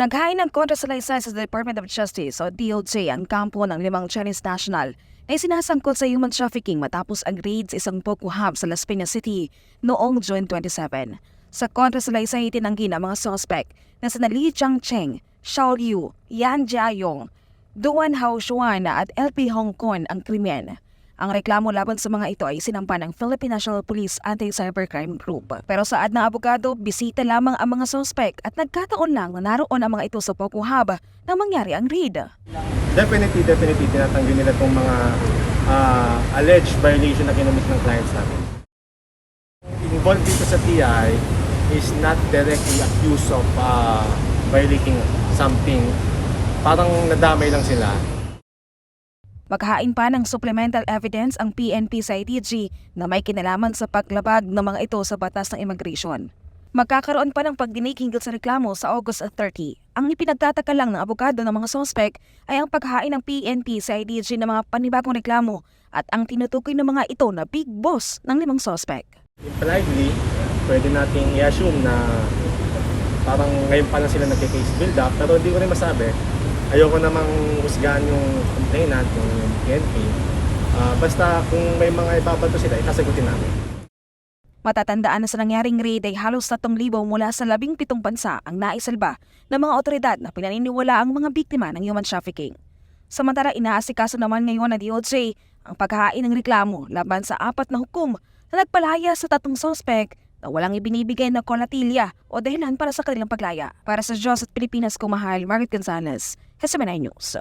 Naghain ng kontrasalaysay sa Department of Justice o DOJ ang kampo ng limang Chinese national na sinasangkot sa human trafficking matapos ang raid sa isang Poco Hub sa Las Piñas City noong June 27. Sa kontrasalaysay itinanggi ng mga suspect na sina Li Changcheng, Xiao Liu, Yan Jiayong, Duan Hao Xuan at LP Hong Kong ang krimen. Ang reklamo laban sa mga ito ay sinampa ng Philippine National Police Anti-Cybercrime Group. Pero saad ng abogado, bisita lamang ang mga suspect at nagkataon lang na naroon ang mga ito sa Poco Hub nang mangyari ang raid. Definitely, definitely, tinatanggi nila itong mga ah, alleged violation na kinumit ng clients natin. Involved dito sa TI is not directly accused of ah, violating something. Parang nadamay lang sila. Maghain pa ng supplemental evidence ang PNP sa ITG na may kinalaman sa paglabag ng mga ito sa batas ng immigration. Magkakaroon pa ng pagdinig hinggil sa reklamo sa August 30. Ang ipinagtataka lang ng abogado ng mga sospek ay ang paghain ng PNP sa IDG ng mga panibagong reklamo at ang tinutukoy ng mga ito na big boss ng limang sospek. Impliedly, pwede nating i-assume na parang ngayon pa lang sila nagka-case build up pero hindi ko rin masabi. Ayoko namang husgahan yung complainant, yung PNP. Ah, basta kung may mga ibabato sila, ikasagutin namin. Matatandaan na sa nangyaring raid ay halos 3,000 mula sa 17 bansa ang naisalba ng mga otoridad na pinaniniwala ang mga biktima ng human trafficking. Samantala, inaasikaso naman ngayon ng DOJ ang paghahain ng reklamo laban sa apat na hukom na nagpalaya sa tatlong sospek na walang ibinibigay na kolatilya o dahilan para sa kanilang paglaya. Para sa Diyos at Pilipinas, kumahal, Margaret Gonzalez, Kasamanay News.